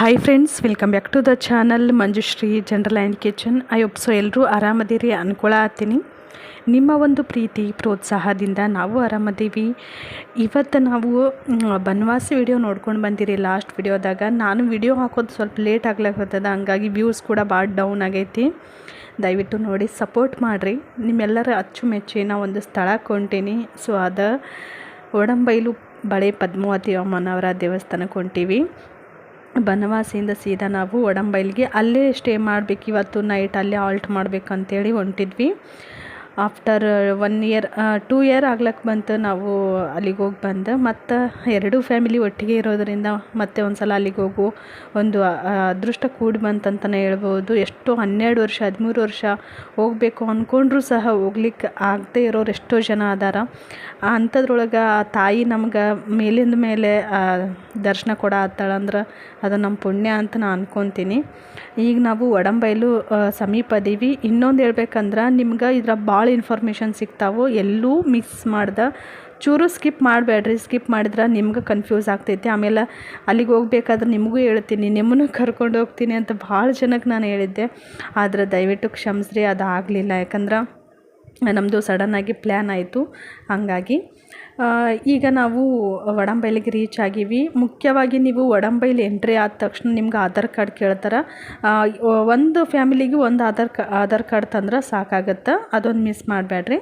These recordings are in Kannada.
Hi friends welcome back to the channel Manjushree general and kitchen I hope so ಎಲ್ಲರೂ ಆರಾಮದಿರಿ ಅನ್ಕೊಳ ಹತ್ತೀನಿ ನಿಮ್ಮ ಒಂದು ಪ್ರೀತಿ, ಪ್ರೋತ್ಸಾಹದಿಂದ ನಾವು ಆರಾಮದೀವಿ. ಇವತ್ತು ನಾವು ಬನವಾಸಿ ವಿಡಿಯೋ ನೋಡ್ಕೊಂಡು ಬಂದಿರಿ. ಲಾಸ್ಟ್ ವಿಡಿಯೋದಾಗ ನಾನು ವಿಡಿಯೋ ಹಾಕೋದು ಸ್ವಲ್ಪ ಲೇಟ್ ಆಗ್ಲಾಕತ್ತದ ಹಂಗಾಗಿ ವ್ಯೂಸ್ ಕೂಡ ಭಾಳ ಡೌನ್ ಆಗೈತಿ. ದಯವಿಟ್ಟು ನೋಡಿ ಸಪೋರ್ಟ್ ಮಾಡಿರಿ. ನಿಮ್ಮೆಲ್ಲರ ಅಚ್ಚುಮೆಚ್ಚಿನ ಒಂದು ಸ್ಥಳ ಕೊಂಟೀನಿ. ಸೊ ಅದು ಒಡಂಬೈಲು ಬಳೆ ಪದ್ಮಾವತಿ ಅಮ್ಮನವರ ದೇವಸ್ಥಾನಕ್ಕೆ ಹೊಂಟೀವಿ. ಬನವಾಸಿಯಿಂದ ಸೀದಾ ನಾವು ಒಡಂಬೈಲ್ಗೆ ಅಲ್ಲೇ ಸ್ಟೇ ಮಾಡಬೇಕು ಇವತ್ತು ನೈಟ್ ಅಲ್ಲೇ ಆಲ್ಟ್ ಮಾಡ್ಬೇಕಂತೇಳಿ ಹೊಂಟಿದ್ವಿ. After one year two year ಆಗ್ಲಕ್ಕೆ ಬಂತು ನಾವು ಅಲ್ಲಿಗೆ ಹೋಗಿ ಬಂದು. ಮತ್ತು ಎರಡೂ ಫ್ಯಾಮಿಲಿ ಒಟ್ಟಿಗೆ ಇರೋದರಿಂದ ಮತ್ತೆ ಒಂದು ಸಲ ಅಲ್ಲಿಗೆ ಹೋಗು. ಒಂದು ಅದೃಷ್ಟ ಕೂಡಿ ಬಂತಂತಲೇ ಹೇಳ್ಬೋದು. ಎಷ್ಟೋ ಹನ್ನೆರಡು ವರ್ಷ, ಹದಿಮೂರು ವರ್ಷ ಹೋಗಬೇಕು ಅಂದ್ಕೊಂಡ್ರೂ ಸಹ ಹೋಗ್ಲಿಕ್ಕೆ ಆಗದೆ ಇರೋರು ಎಷ್ಟೋ ಜನ ಅದಾರ. ಅಂಥದ್ರೊಳಗೆ ಆ ತಾಯಿ ನಮ್ಗೆ ಮೇಲಿಂದ ಮೇಲೆ ದರ್ಶನ ಕೊಡ ಆತಾಳಂದ್ರೆ ಅದು ನಮ್ಮ ಪುಣ್ಯ ಅಂತ ನಾನು ಅಂದ್ಕೊತೀನಿ ಈಗ ನಾವು ಒಡಂಬೈಲು ಸಮೀಪ ಅದೀವಿ. ಇನ್ನೊಂದು ಹೇಳ್ಬೇಕಂದ್ರೆ ನಿಮ್ಗೆ ಇದ್ರ ಭಾಳ ಇನ್ಫಾರ್ಮೇಷನ್ ಸಿಗ್ತಾವೋ, ಎಲ್ಲೂ ಮಿಸ್ ಮಾಡ್ದೆ. ಚೂರು ಸ್ಕಿಪ್ ಮಾಡಬೇಡ್ರಿ ಸ್ಕಿಪ್ ಮಾಡಿದ್ರೆ ನಿಮ್ಗೆ ಕನ್ಫ್ಯೂಸ್ ಆಗ್ತೈತಿ. ಆಮೇಲೆ ಅಲ್ಲಿಗೆ ಹೋಗ್ಬೇಕಾದ್ರೆ ನಿಮಗೂ ಹೇಳ್ತೀನಿ, ನಿಮ್ಮನ್ನು ಕರ್ಕೊಂಡು ಹೋಗ್ತೀನಿ ಅಂತ ಭಾಳ ಜನಕ್ಕೆ ನಾನು ಹೇಳಿದ್ದೆ. ಆದರೆ ದಯವಿಟ್ಟು ಕ್ಷಮಿಸ್ರಿ ಅದು ಆಗಲಿಲ್ಲ ಯಾಕಂದ್ರೆ ನಮ್ಮದು ಸಡನ್ನಾಗಿ ಪ್ಲ್ಯಾನ್ ಆಯಿತು. ಹಾಗಾಗಿ ಈಗ ನಾವು ಒಡಂಬೈಲಿಗೆ ರೀಚ್ ಆಗೀವಿ. ಮುಖ್ಯವಾಗಿ ನೀವು ಒಡಂಬೈಲಿ ಎಂಟ್ರಿ ಆದ ತಕ್ಷಣ ನಿಮ್ಗೆ ಆಧಾರ್ ಕಾರ್ಡ್ ಕೇಳ್ತಾರೆ. ಒಂದು ಫ್ಯಾಮಿಲಿಗೆ ಒಂದು ಆಧಾರ್ ಕಾ, ಆಧಾರ್ ಕಾರ್ಡ್ ತಂದ್ರೆ ಸಾಕಾಗತ್ತೆ? ಅದೊಂದು ಮಿಸ್ ಮಾಡಬೇಡ್ರಿ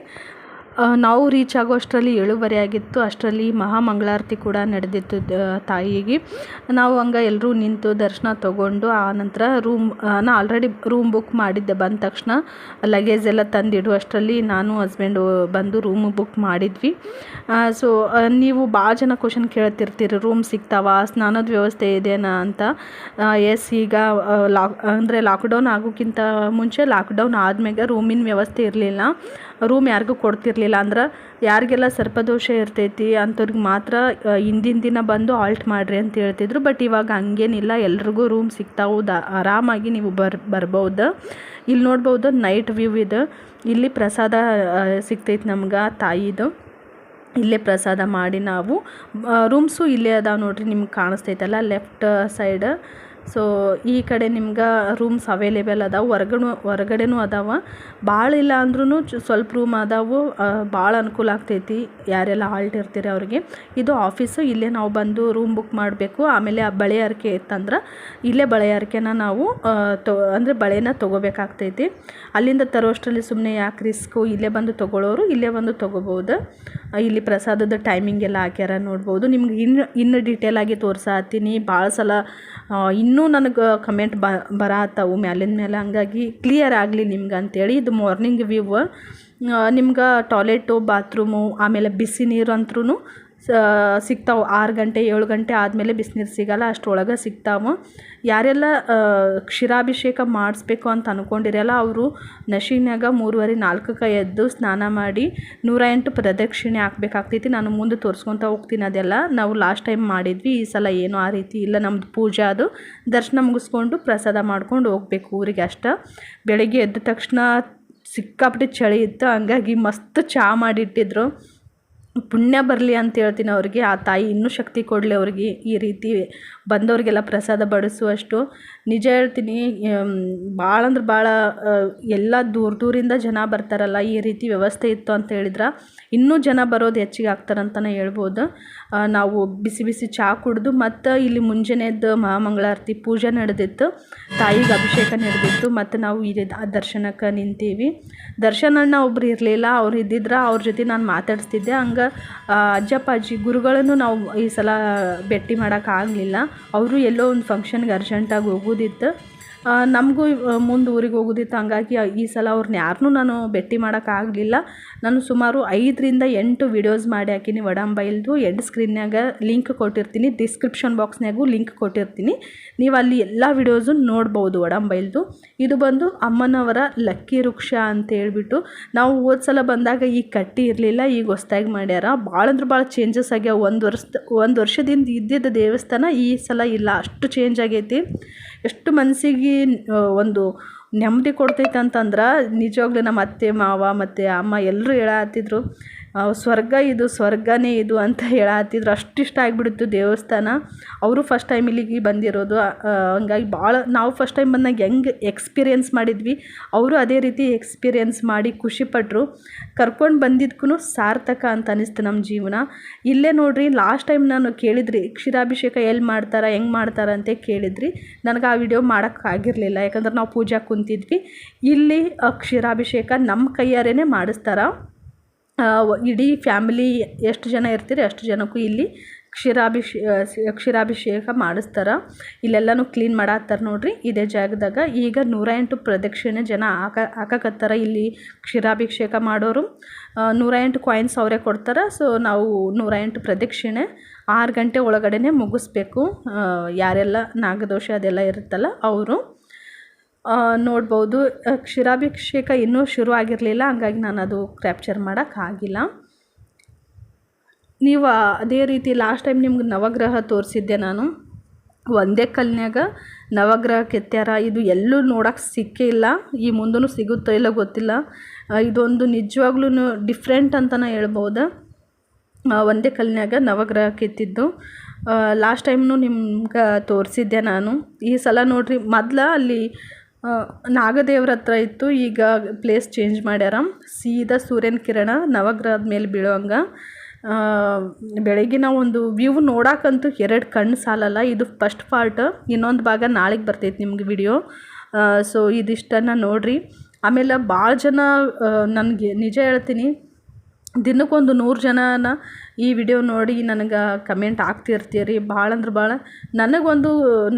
ನಾವು ರೀಚ್ ಆಗೋ ಅಷ್ಟರಲ್ಲಿ ಏಳುವರೆ ಆಗಿತ್ತು. ಅಷ್ಟರಲ್ಲಿ ಮಹಾಮಂಗಳಾರತಿ ಕೂಡ ನಡೆದಿತ್ತು ತಾಯಿಗೆ. ನಾವು ಹಂಗೆ ಎಲ್ಲರೂ ನಿಂತು ದರ್ಶನ ತೊಗೊಂಡು, ಆ ನಂತರ ರೂಮ್ ನಾ ಆಲ್ರೆಡಿ ರೂಮ್ ಬುಕ್ ಮಾಡಿದ್ದೆ ಬಂದ ತಕ್ಷಣ. ಲಗೇಜ್ ಎಲ್ಲ ತಂದಿಡು, ಅಷ್ಟರಲ್ಲಿ ನಾನು ಹಸ್ಬೆಂಡು ಬಂದು ರೂಮ್ ಬುಕ್ ಮಾಡಿದ್ವಿ. ಸೊ ನೀವು ಭಾಳ ಜನ ಕ್ವಶನ್ ಕೇಳ್ತಿರ್ತೀರಿ. ರೂಮ್ ಸಿಗ್ತಾವ? ಸ್ನಾನದ ವ್ಯವಸ್ಥೆ ಇದೆಯಾ ಅಂತ. ಎಸ್ ಈಗ ಲಾಕ್ ಅಂದರೆ ಲಾಕ್ಡೌನ್ ಆಗೋಕ್ಕಿಂತ ಮುಂಚೆ ಲಾಕ್ಡೌನ್ ಆದ್ಮೇಲೆ ರೂಮಿನ ವ್ಯವಸ್ಥೆ ಇರಲಿಲ್ಲ. ರೂಮ್ ಯಾರಿಗೂ ಕೊಡ್ತಿರ್ಲಿಲ್ಲ. ಅಂದ್ರೆ ಯಾರಿಗೆಲ್ಲ ಸರ್ಪದೋಷ ಇರ್ತೈತಿ ಅಂಥವ್ರಿಗೆ ಮಾತ್ರ ಹಿಂದಿನ ದಿನ ಬಂದು ಆಲ್ಟ್ ಮಾಡಿರಿ ಅಂತ ಹೇಳ್ತಿದ್ರು. ಬಟ್ ಇವಾಗ ಹಂಗೇನಿಲ್ಲ. ಎಲ್ರಿಗೂ ರೂಮ್ ಸಿಗ್ತಾವು. ಆರಾಮಾಗಿ ನೀವು ಬರ್, ಬರ್ಬೋದು. ಇಲ್ಲಿ ನೋಡ್ಬೋದು ನೈಟ್ ವ್ಯೂ ಇದು. ಇಲ್ಲಿ ಪ್ರಸಾದ ಸಿಗ್ತೈತಿ ನಮ್ಗೆ, ತಾಯಿದು. ಇಲ್ಲೇ ಪ್ರಸಾದ ಮಾಡಿ ನಾವು. ರೂಮ್ಸು ಇಲ್ಲೇ ಅದಾವೆ ನೋಡ್ರಿ, ನಿಮ್ಗೆ ಕಾಣಿಸ್ತೈತಲ್ಲ ಲೆಫ್ಟ್ ಸೈಡ್ ಸೊ ಈ ಕಡೆ ನಿಮ್ಗೆ ರೂಮ್ಸ್ ಅವೈಲೇಬಲ್ ಅದಾವೆ ಹೊರ್ಗಡೆ ಹೊರಗಡೆನೂ ಅದಾವೆ. ಭಾಳ ಇಲ್ಲ ಅಂದ್ರೂ ಸ್ವಲ್ಪ ರೂಮ್ ಅದಾವು ಭಾಳ ಅನುಕೂಲ ಆಗ್ತೈತಿ ಯಾರೆಲ್ಲ ಹಾಲ್ಟ್ ಇರ್ತೀರಿ ಅವ್ರಿಗೆ. ಇದು ಆಫೀಸು ಇಲ್ಲೇ ನಾವು ಬಂದು ರೂಮ್ ಬುಕ್ ಮಾಡಬೇಕು. ಆಮೇಲೆ ಆ ಬಳೆ ಹರಕೆ ಇತ್ತಂದ್ರೆ ಇಲ್ಲೇ ಬಳೆ ಹರಕೆನ ನಾವು ತೊ ಅಂದರೆ ಬಳೆನ ತೊಗೋಬೇಕಾಗ್ತೈತಿ. ಅಲ್ಲಿಂದ ತರೋಷ್ಟರಲ್ಲಿ ಸುಮ್ಮನೆ ಯಾಕೆ ರಿಸ್ಕು ಇಲ್ಲೇ ಬಂದು ತೊಗೊಳ್ಳೋರು ಇಲ್ಲೇ ಬಂದು ತೊಗೋಬೋದು ಇಲ್ಲಿ ಪ್ರಸಾದದ ಟೈಮಿಂಗ್ ಎಲ್ಲ ಹಾಕ್ಯಾರ ನೋಡ್ಬೋದು. ನಿಮ್ಗೆ ಇನ್ನು ಇನ್ನು ಡೀಟೇಲ್ ಆಗಿ ತೋರ್ಸಾತೀನಿ. ಭಾಳ ಸಲ ಇನ್ನೂ ನನಗೆ ಕಮೆಂಟ್ ಬ ಬರತ್ತವು ಮ್ಯಾಲಿನ ಮೇಲೆ ಹಂಗಾಗಿ ಕ್ಲಿಯರ್ ಆಗಲಿ ನಿಮ್ಗೆ ಅಂತೇಳಿ ಇದು ಮಾರ್ನಿಂಗ್ ವ್ಯೂ ನಿಮ್ಗೆ ಟಾಯ್ಲೆಟು ಬಾತ್ರೂಮು ಆಮೇಲೆ ಬಿಸಿ ನೀರು ಅಂತ್ರೂ ಸಿಗ್ತಾವೆ. ಆರು ಗಂಟೆ, ಏಳು ಗಂಟೆ ಆದಮೇಲೆ ಬಿಸಿನೀರು ಸಿಗಲ್ಲ ಅಷ್ಟರೊಳಗೆ ಸಿಗ್ತಾವೆ. ಯಾರೆಲ್ಲ ಕ್ಷೀರಾಭಿಷೇಕ ಮಾಡಿಸ್ಬೇಕು ಅಂತ ಅಂದ್ಕೊಂಡಿರಲ್ಲ ಅವರು ನಶಿನ್ಯಾಗ ಮೂರುವರೆ ನಾಲ್ಕಕ್ಕೆ ಎದ್ದು ಸ್ನಾನ ಮಾಡಿ ನೂರ ಎಂಟು ಪ್ರದಕ್ಷಿಣೆ ಹಾಕ್ಬೇಕಾಗ್ತೈತಿ. ನಾನು ಮುಂದೆ ತೋರಿಸ್ಕೊತ ಹೋಗ್ತೀನಿ ಅದೆಲ್ಲ. ನಾವು ಲಾಸ್ಟ್ ಟೈಮ್ ಮಾಡಿದ್ವಿ. ಈ ಸಲ ಏನು ಆ ರೀತಿ ಇಲ್ಲ. ನಮ್ಮದು ಪೂಜೆ ಅದು. ದರ್ಶನ ಮುಗಿಸ್ಕೊಂಡು ಪ್ರಸಾದ ಮಾಡ್ಕೊಂಡು ಹೋಗ್ಬೇಕು ಊರಿಗೆ ಅಷ್ಟ. ಬೆಳಗ್ಗೆ ಎದ್ದ ತಕ್ಷಣ ಸಿಕ್ಕಾಪಟ್ಟೆ ಚಳಿ ಇತ್ತು. ಹಂಗಾಗಿ ಮಸ್ತ್ ಚಹಾ ಮಾಡಿಟ್ಟಿದ್ರು. ಪುಣ್ಯ ಬರಲಿ ಅಂತ ಹೇಳ್ತೀನಿ ಅವ್ರಿಗೆ. ಆ ತಾಯಿ ಇನ್ನೂ ಶಕ್ತಿ ಕೊಡಲಿ ಅವ್ರಿಗೆ ಈ ರೀತಿ ಬಂದವರಿಗೆಲ್ಲ ಪ್ರಸಾದ ಬಡಿಸುವಷ್ಟು. ನಿಜ ಹೇಳ್ತೀನಿ ಭಾಳ ಅಂದ್ರೆ ಭಾಳ ಎಲ್ಲ ದೂರ ದೂರಿಂದ ಜನ ಬರ್ತಾರಲ್ಲ, ಈ ರೀತಿ ವ್ಯವಸ್ಥೆ ಇತ್ತು ಅಂತ ಹೇಳಿದ್ರೆ, ಇನ್ನೂ ಜನ ಬರೋದು ಹೆಚ್ಚಿಗೆ ಆಗ್ತಾರಂತಲೇ ಹೇಳ್ಬೋದು. ನಾವು ಬಿಸಿ ಬಿಸಿ ಚಹಾ ಕುಡಿದು ಮತ್ತು ಇಲ್ಲಿ ಮುಂಜಾನೆದ್ದು ಮಹಾಮಂಗಳಾರತಿ ಪೂಜೆ ನಡೆದಿತ್ತು, ತಾಯಿಗೆ ಅಭಿಷೇಕ ನಡೆದಿತ್ತು, ಮತ್ತು ನಾವು ಆ ದರ್ಶನಕ್ಕೆ ನಿಂತೀವಿ. ದರ್ಶನಣ್ಣ ಒಬ್ರು ಇರಲಿಲ್ಲ, ಅವ್ರು ಇದ್ದಿದ್ರೆ ಅವ್ರ ಜೊತೆ ನಾನು ಮಾತಾಡಿಸ್ತಿದ್ದೆ, ಹಂಗೆ ಅಜ್ಜಪ್ಪ ಅಜ್ಜಿ ಗುರುಗಳನ್ನು ನಾವು ಈ ಸಲ ಭೇಟಿ ಮಾಡೋಕ್ಕಾಗಲಿಲ್ಲ ಅವರು ಎಲ್ಲೋ ಒಂದು ಫಂಕ್ಷನ್ಗೆ ಅರ್ಜೆಂಟಾಗಿ ಹೋಗೋದಿತ್ತು ನಮಗೂ ಮುಂದೆ ಊರಿಗೆ ಹೋಗೋದಿತ್ತು. ಹಂಗಾಗಿ ಈ ಸಲ ಅವ್ರನ್ನ ಯಾರನ್ನೂ ನಾನು ಭೇಟಿ ಮಾಡೋಕ್ಕಾಗಲಿಲ್ಲ ನಾನು ಸುಮಾರು ಐದರಿಂದ ಎಂಟು ವಿಡಿಯೋಸ್ ಮಾಡಿ ಹಾಕಿನಿ. ವಡಂಬೈಲ್ದು ಎಂಡ್ ಸ್ಕ್ರೀನ್ಯಾಗ ಲಿಂಕ್ ಕೊಟ್ಟಿರ್ತೀನಿ. ಡಿಸ್ಕ್ರಿಪ್ಷನ್ ಬಾಕ್ಸ್ನಾಗೂ ಲಿಂಕ್ ಕೊಟ್ಟಿರ್ತೀನಿ. ನೀವು ಅಲ್ಲಿ ಎಲ್ಲ ವಿಡಿಯೋಸು ನೋಡ್ಬೋದು ವಡಂಬೈಲ್ದು. ಇದು ಬಂದು ಅಮ್ಮನವರ ಲಕ್ಕಿ ವೃಕ್ಷ ಅಂತ ಹೇಳ್ಬಿಟ್ಟು ನಾವು ಹೋದ ಸಲ ಬಂದಾಗ ಈ ಕಟ್ಟಿ ಇರಲಿಲ್ಲ. ಈಗ ಹೊಸ್ದಾಗಿ ಮಾಡ್ಯಾರ. ಭಾಳ ಅಂದ್ರೆ ಭಾಳ ಚೇಂಜಸ್ ಆಗ್ಯಾವ. ಒಂದು ವರ್ಷ ಒಂದು ವರ್ಷದಿಂದ ಇದ್ದಿದ್ದ ದೇವಸ್ಥಾನ ಈ ಸಲ ಇಲ್ಲ. ಅಷ್ಟು ಚೇಂಜ್ ಆಗೈತಿ. ಎಷ್ಟು ಮನಸ್ಸಿಗೆ ಒಂದು ನೆಮ್ಮದಿ ಕೊಡ್ತೈತೆ ಅಂತಂದ್ರೆ ನಿಜವಾಗ್ಲೂ ನಮ್ಮ ಅತ್ತೆ ಮಾವ ಮತ್ತು ಅಮ್ಮ ಎಲ್ಲರೂ ಹೇಳತ್ತಿದ್ರು ಸ್ವರ್ಗ ಇದು, ಸ್ವರ್ಗನೇ ಇದು ಅಂತ ಹೇಳತ್ತಿದ್ರು ಅಷ್ಟು ಇಷ್ಟ ಆಗಿಬಿಡ್ತು ದೇವಸ್ಥಾನ. ಅವರು ಫಸ್ಟ್ ಟೈಮ್ ಇಲ್ಲಿಗೆ ಬಂದಿರೋದು. ಹಂಗಾಗಿ ಭಾಳ ನಾವು ಫಸ್ಟ್ ಟೈಮ್ ಬಂದಾಗ ಹೆಂಗೆ ಎಕ್ಸ್ಪೀರಿಯೆನ್ಸ್ ಮಾಡಿದ್ವಿ. ಅವರು ಅದೇ ರೀತಿ ಎಕ್ಸ್ಪೀರಿಯೆನ್ಸ್ ಮಾಡಿ ಖುಷಿಪಟ್ಟರು ಕರ್ಕೊಂಡು ಬಂದಿದ್ಕೂ ಸಾರ್ಥಕ ಅಂತ ಅನಿಸ್ತು ನಮ್ಮ ಜೀವನ. ಇಲ್ಲೇ ನೋಡ್ರಿ ಲಾಸ್ಟ್ ಟೈಮ್ ನಾನು ಕೇಳಿದ್ರಿ, ಕ್ಷೀರಾಭಿಷೇಕ ಎಲ್ಲಿ ಮಾಡ್ತಾರೆ, ಹೆಂಗೆ ಮಾಡ್ತಾರ ಅಂತ ಕೇಳಿದ್ರಿ. ನನಗೆ ಆ ವಿಡಿಯೋ ಮಾಡೋಕ್ಕಾಗಿರಲಿಲ್ಲ ಯಾಕಂದ್ರೆ ನಾವು ಪೂಜಾ ಕುಂತಿದ್ವಿ. ಇಲ್ಲಿ ಕ್ಷೀರಾಭಿಷೇಕ ನಮ್ಮ ಕೈಯಾರೇನೆ ಮಾಡಿಸ್ತಾರ. ಇಡೀ ಫ್ಯಾಮಿಲಿ ಎಷ್ಟು ಜನ ಇರ್ತೀರಿ ಅಷ್ಟು ಜನಕ್ಕೂ ಇಲ್ಲಿ ಕ್ಷೀರಾಭಿಷೇ ಕ್ಷೀರಾಭಿಷೇಕ ಮಾಡಿಸ್ತಾರೆ. ಇಲ್ಲೆಲ್ಲನೂ ಕ್ಲೀನ್ ಮಾಡತ್ತಾರೆ ನೋಡ್ರಿ ಇದೇ ಜಾಗದಾಗ. ಈಗ ನೂರ ಎಂಟು ಪ್ರದಕ್ಷಿಣೆ ಜನ ಹಾಕ, ಹಾಕಕತ್ತಾರ ಇಲ್ಲಿ ಕ್ಷೀರಾಭಿಷೇಕ ಮಾಡೋರು. ನೂರ ಎಂಟು ಕಾಯಿನ್ಸ್ ಅವರೇ ಕೊಡ್ತಾರೆ. ಸೊ ನಾವು ನೂರ ಎಂಟು ಪ್ರದಕ್ಷಿಣೆ ಆರು ಗಂಟೆ ಒಳಗಡೆನೆ ಮುಗಿಸ್ಬೇಕು. ಯಾರೆಲ್ಲ ನಾಗದೋಷ ಅದೆಲ್ಲ ಇರುತ್ತಲ್ಲ, ಅವರು. ನೋಡ್ಬೋದು. ಕ್ಷೀರಾಭಿಷೇಕ ಇನ್ನೂ ಶುರು ಆಗಿರಲಿಲ್ಲ, ಹಂಗಾಗಿ ನಾನು ಅದು ಕ್ಯಾಪ್ಚರ್ ಮಾಡೋಕ್ಕಾಗಿಲ್ಲ ನೀವು ಅದೇ ರೀತಿ ಲಾಸ್ಟ್ ಟೈಮ್ ನಿಮ್ಗೆ ನವಗ್ರಹ ತೋರಿಸಿದ್ದೆ ನಾನು. ಒಂದೇ ಕಲ್ನ್ಯಾಗ ನವಗ್ರಹ, ಕೆತ್ಯಾರ, ಇದು ಎಲ್ಲೂ ನೋಡೋಕ್ಕೆ ಸಿಕ್ಕೇ ಇಲ್ಲ. ಈ ಮುಂದೂ ಸಿಗುತ್ತೋ ಇಲ್ಲ ಗೊತ್ತಿಲ್ಲ. ಇದೊಂದು ನಿಜವಾಗ್ಲೂ ಡಿಫ್ರೆಂಟ್ ಅಂತಲೇ ಹೇಳ್ಬೋದು. ಒಂದೇ ಕಲ್ನ್ಯಾಗ ನವಗ್ರಹ ಕೆತ್ತಿದ್ದು. ಲಾಸ್ಟ್ ಟೈಮ್ನು ನಿಮ್ಗೆ ತೋರಿಸಿದ್ದೆ ನಾನು. ಈ ಸಲ ನೋಡ್ರಿ, ಮೊದ್ಲ ಅಲ್ಲಿ ನಾಗದೇವ್ರ ಹತ್ರ ಇತ್ತು. ಈಗ ಪ್ಲೇಸ್ ಚೇಂಜ್ ಮಾಡ್ಯಾರ ಸೀದಾ ಸೂರ್ಯನ ಕಿರಣ ನವಗ್ರಹದ ಮೇಲೆ ಬೀಳೋಂಗೆ ಬೆಳಗಿನ ಒಂದು ವ್ಯೂ ನೋಡೋಕ್ಕಂತೂ ಎರಡು ಕಣ್ಣು ಸಾಲಲ್ಲ. ಇದು ಫಸ್ಟ್ ಪಾರ್ಟ್ ಇನ್ನೊಂದು ಭಾಗ ನಾಳೆಗೆ ಬರ್ತೈತೆ ನಿಮ್ಗೆ ವಿಡಿಯೋ ಸೊ ಇದಿಷ್ಟನ್ನು ನೋಡಿರಿ. ಆಮೇಲೆ ಭಾಳ ಜನ ನನಗೆ ನಿಜ ಹೇಳ್ತೀನಿ. ದಿನಕ್ಕೊಂದು ನೂರು ಜನನ ಈ ವಿಡಿಯೋ ನೋಡಿ ನನಗೆ ಕಮೆಂಟ್ ಆಗ್ತಿರ್ತೀರಿ. ಭಾಳ ಅಂದ್ರೆ ಭಾಳ ನನಗೊಂದು,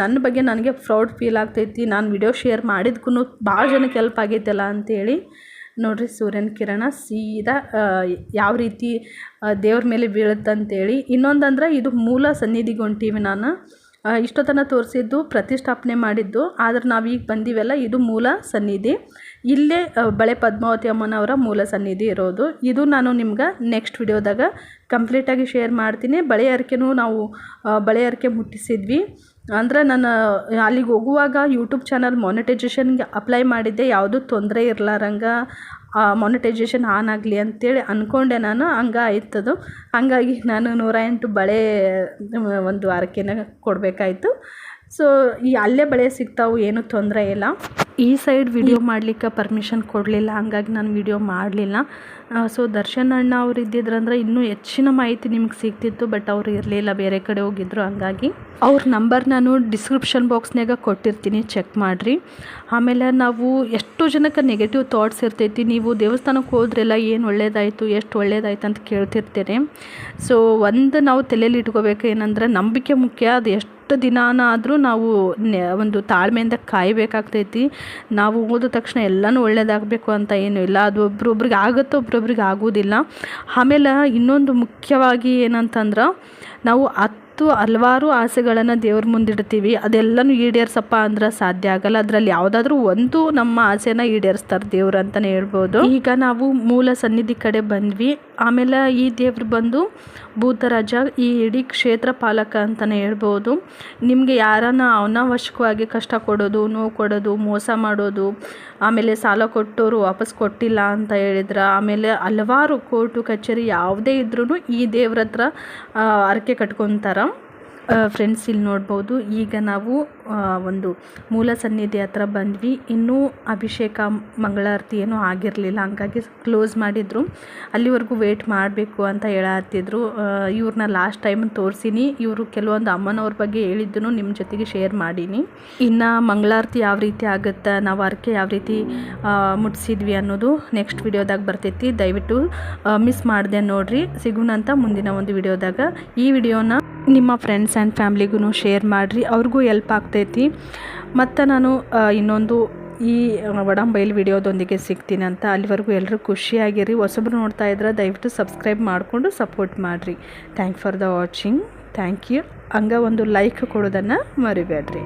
ನನ್ನ ಬಗ್ಗೆ ನನಗೆ ಪ್ರೌಡ್ ಫೀಲ್ ಆಗ್ತೈತಿ. ನಾನು ವಿಡಿಯೋ ಶೇರ್ ಮಾಡಿದ್ಕೂ ಭಾಳ ಜನಕ್ಕೆ ಹೆಲ್ಪ್ ಆಗೈತಲ್ಲ ಅಂತೇಳಿ ನೋಡಿರಿ ಸೂರ್ಯನ ಕಿರಣ ಸೀದಾ ಯಾವ ರೀತಿ ದೇವ್ರ ಮೇಲೆ ಬೀಳುತ್ತಂತೇಳಿ. ಇನ್ನೊಂದಂದ್ರೆ ಇದು ಮೂಲ ಸನ್ನಿಧಿಗೆ ಹೊಂಟೀವಿ ನಾನು. ಇಷ್ಟೊತ್ತನ ತೋರಿಸಿದ್ದು ಪ್ರತಿಷ್ಠಾಪನೆ ಮಾಡಿದ್ದು, ಆದ್ರೆ ನಾವೀಗ ಬಂದೀವಲ್ಲ, ಇದು ಮೂಲ ಸನ್ನಿಧಿ. ಇಲ್ಲೇ ಬಳೆ ಪದ್ಮಾವತಿ ಅಮ್ಮನವರ ಮೂಲ ಸನ್ನಿಧಿ ಇರೋದು. ಇದು ನಾನು ನಿಮ್ಗೆ ನೆಕ್ಸ್ಟ್ ವಿಡಿಯೋದಾಗ ಕಂಪ್ಲೀಟಾಗಿ ಶೇರ್ ಮಾಡ್ತೀನಿ. ಬಳೆ ಅರಿಕೆನೂ ನಾವು ಬಳೆ ಅರಿಕೆ ಮುಟ್ಟಿಸಿದ್ವಿ. ಅಂದ್ರೆ ನಾನು ಅಲ್ಲಿಗೆ ಹೋಗುವಾಗ ಯೂಟ್ಯೂಬ್ ಚಾನಲ್ ಮಾನಿಟೈಜೇಷನ್ಗೆ ಅಪ್ಲೈ ಮಾಡಿದ್ದೆ, ಯಾವುದೂ ತೊಂದರೆ ಇರ್ಲಾರಂಗ ಮಾನಿಟೈಜೇಷನ್ ಆನ್ ಆಗಲಿ ಅಂತೇಳಿ ಅಂದ್ಕೊಂಡೆ ನಾನು ಹಂಗೆ ಆಯ್ತದು ಹಾಗಾಗಿ ನಾನು ನೂರ ಎಂಟು ಬಳೆ ಒಂದು ವಾರಕ್ಕೇನೆ ಕೊಡಬೇಕಾಯ್ತು. ಸೊ ಈ ಅಲ್ಲೇ ಬಳೆ ಸಿಗ್ತಾವು ಏನೂ ತೊಂದರೆ ಇಲ್ಲ. ಈ ಸೈಡ್ ವಿಡಿಯೋ ಮಾಡಲಿಕ್ಕೆ ಪರ್ಮಿಷನ್ ಕೊಡಲಿಲ್ಲ ಹಂಗಾಗಿ ನಾನು ವಿಡಿಯೋ ಮಾಡಲಿಲ್ಲ. ಸೊ ದರ್ಶನ್ ಅಣ್ಣ ಅವ್ರು ಇದ್ದಿದ್ರಂದ್ರೆ ಇನ್ನೂ ಹೆಚ್ಚಿನ ಮಾಹಿತಿ ನಿಮ್ಗೆ ಸಿಗ್ತಿತ್ತು ಬಟ್ ಅವ್ರು ಇರಲಿಲ್ಲ, ಬೇರೆ ಕಡೆ ಹೋಗಿದ್ರು, ಹಂಗಾಗಿ. ಅವ್ರ ನಂಬರ್ ನಾನು ಡಿಸ್ಕ್ರಿಪ್ಷನ್ ಬಾಕ್ಸ್ನಾಗ ಕೊಟ್ಟಿರ್ತೀನಿ ಚೆಕ್ ಮಾಡಿರಿ. ಆಮೇಲೆ ನಾವು ಎಷ್ಟು ಜನಕ್ಕೆ ನೆಗೆಟಿವ್ ಥಾಟ್ಸ್ ಇರ್ತೈತಿ, ನೀವು ದೇವಸ್ಥಾನಕ್ಕೆ ಹೋದ್ರೆಲ್ಲ ಏನು ಒಳ್ಳೇದಾಯಿತು, ಎಷ್ಟು ಒಳ್ಳೇದಾಯ್ತು ಅಂತ ಕೇಳ್ತಿರ್ತೀರಿ ಸೊ ಒಂದು ನಾವು ತಲೆಯಲ್ಲಿ ಇಟ್ಕೋಬೇಕು ಏನಂದ್ರೆ ನಂಬಿಕೆ ಮುಖ್ಯ, ಅದು ಎಷ್ಟು ದಿನಾನ ಆದರೂ ನಾವು ಒಂದು ತಾಳ್ಮೆಯಿಂದ ಕಾಯಬೇಕಾಗ್ತೈತಿ. ನಾವು ಓದಿದ ತಕ್ಷಣ ಎಲ್ಲನೂ ಒಳ್ಳೆಯದಾಗಬೇಕು ಅಂತ ಏನೂ ಇಲ್ಲ. ಅದು ಒಬ್ರೊಬ್ರಿಗೆ ಆಗುತ್ತೋ ಒಬ್ರೊಬ್ರಿಗೆ ಆಗೋದಿಲ್ಲ. ಆಮೇಲೆ ಇನ್ನೊಂದು ಮುಖ್ಯವಾಗಿ ಏನಂತಂದ್ರೆ ನಾವು ಹತ್ತು ಹಲವಾರು ಆಸೆಗಳನ್ನು ದೇವ್ರ ಮುಂದಿಡ್ತೀವಿ. ಅದೆಲ್ಲನೂ ಈಡೇರ್ಸಪ್ಪ ಅಂದ್ರೆ ಸಾಧ್ಯ ಆಗಲ್ಲ. ಅದರಲ್ಲಿ ಯಾವುದಾದ್ರೂ ಒಂದು ನಮ್ಮ ಆಸೆನ ಈಡೇರಿಸ್ತಾರೆ ದೇವ್ರು ಅಂತಲೇ ಹೇಳ್ಬೋದು. ಈಗ ನಾವು ಮೂಲ ಸನ್ನಿಧಿ ಕಡೆ ಬಂದ್ವಿ. ಆಮೇಲೆ ಈ ದೇವ್ರು ಬಂದು ಭೂತರಾಜ, ಈ ಇಡೀ ಕ್ಷೇತ್ರ ಪಾಲಕ ಅಂತಲೇ ಹೇಳ್ಬೋದು. ನಿಮಗೆ ಯಾರನ್ನ ಅನಾವಶ್ಯಕವಾಗಿ ಕಷ್ಟ ಕೊಡೋದು, ನೋವು ಕೊಡೋದು, ಮೋಸ ಮಾಡೋದು, ಆಮೇಲೆ ಸಾಲ ಕೊಟ್ಟವರು ವಾಪಸ್ ಕೊಟ್ಟಿಲ್ಲ ಅಂತ ಹೇಳಿದ್ರೆ, ಆಮೇಲೆ ಹಲವಾರು ಕೋರ್ಟು ಕಚೇರಿ ಯಾವುದೇ ಇದ್ರೂ ಈ ದೇವ್ರ ಹತ್ರ ಹರಕೆ ಕಟ್ಕೊತಾರ. ಫ್ರೆಂಡ್ಸ್ ಇಲ್ಲಿ ನೋಡ್ಬೋದು. ಈಗ ನಾವು ಒಂದು ಮೂಲ ಸನ್ನಿಧಿ ಹತ್ರ ಬಂದ್ವಿ. ಇನ್ನೂ ಅಭಿಷೇಕ, ಮಂಗಳಾರತಿ ಏನೂ ಆಗಿರಲಿಲ್ಲ. ಹಂಗಾಗಿ ಕ್ಲೋಸ್ ಮಾಡಿದ್ರು. ಅಲ್ಲಿವರೆಗೂ ವೇಟ್ ಮಾಡಬೇಕು ಅಂತ ಹೇಳತ್ತಿದ್ರು ಇವ್ರನ್ನ ಲಾಸ್ಟ್ ಟೈಮ್ ತೋರಿಸಿನಿ. ಇವರು ಕೆಲವೊಂದು ಅಮ್ಮನವ್ರ ಬಗ್ಗೆ ಹೇಳಿದ್ದನ್ನು ನಿಮ್ಮ ಜೊತೆಗೆ ಶೇರ್ ಮಾಡೀನಿ. ಇನ್ನು ಮಂಗಳಾರತಿ ಯಾವ ರೀತಿ ಆಗುತ್ತೆ, ನಾವು ಅರ್ಕೆ ಯಾವ ರೀತಿ ಮುಟ್ಸಿದ್ವಿ ಅನ್ನೋದು ನೆಕ್ಸ್ಟ್ ವಿಡಿಯೋದಾಗ ಬರ್ತೈತಿ. ದಯವಿಟ್ಟು ಮಿಸ್ ಮಾಡಿದೆ ನೋಡ್ರಿ. ಸಿಗೋಣಂತ ಮುಂದಿನ ಒಂದು ವಿಡಿಯೋದಾಗ ಈ ವಿಡಿಯೋನ ನಿಮ್ಮ ಫ್ರೆಂಡ್ಸ್ ಆ್ಯಂಡ್ ಫ್ಯಾಮ್ಲಿಗೂ ಶೇರ್ ಮಾಡಿರಿ, ಅವ್ರಿಗೂ ಎಲ್ಪ್ ಆಗ್ತೈತಿ. ಮತ್ತು ನಾನು ಇನ್ನೊಂದು ಈ ವಡಂಬೈಲ್ ವಿಡಿಯೋದೊಂದಿಗೆ ಸಿಗ್ತೀನಿ ಅಂತ ಅಲ್ಲಿವರೆಗೂ ಎಲ್ಲರೂ ಖುಷಿಯಾಗಿರಿ. ಹೊಸಬ್ರು ನೋಡ್ತಾ ಇದ್ರೆ ದಯವಿಟ್ಟು ಸಬ್ಸ್ಕ್ರೈಬ್ ಮಾಡಿಕೊಂಡು ಸಪೋರ್ಟ್ ಮಾಡಿರಿ. Thank for the watching thank you ಹಂಗೆ ಒಂದು ಲೈಕ್ ಕೊಡೋದನ್ನು ಮರಿಬೇಡ್ರಿ.